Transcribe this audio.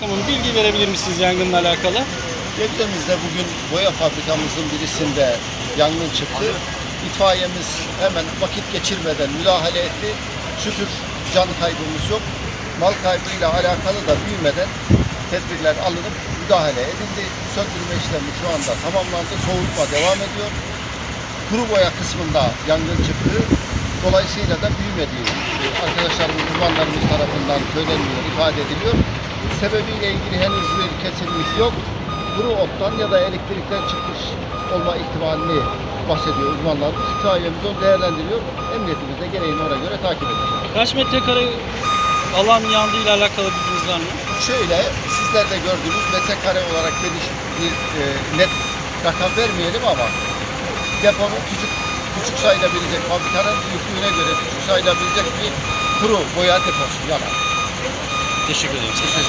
Tamam, bilgi verebilir misiniz yangınla alakalı? Gebze'mizde bugün boya fabrikamızın birisinde yangın çıktı. İtfaiyemiz hemen vakit geçirmeden müdahale etti. Şükür can kaybımız yok. Mal kaybıyla alakalı da büyümeden tedbirler alınıp müdahale edildi. Söndürme işlemi şu anda tamamlandı. Soğutma devam ediyor. Kuru boya kısmında yangın çıktı. Dolayısıyla da büyümediği arkadaşlarımız, uzmanlarımız tarafından söyleniyor, ifade ediliyor. Sebebiyle ilgili henüz bir kesinlik yok. Kuru ottan ya da elektrikten çıkmış olma ihtimalini bahsediyor uzmanlarımız. İtfaiyemiz onu değerlendiriyor. Emniyetimiz de gereğini ona göre takip edecek. Kaç metrekare alan yandığıyla alakalı bilginiz var mı? Şöyle sizler de gördüğünüz metrekare olarak geniş bir e, net rakam vermeyelim ama deponun küçük küçük sayılabilecek fabrikanın büyüklüğüne göre küçük sayılabilecek bir kuru boya deposu yalan. Teşekkür ederim. Teşekkür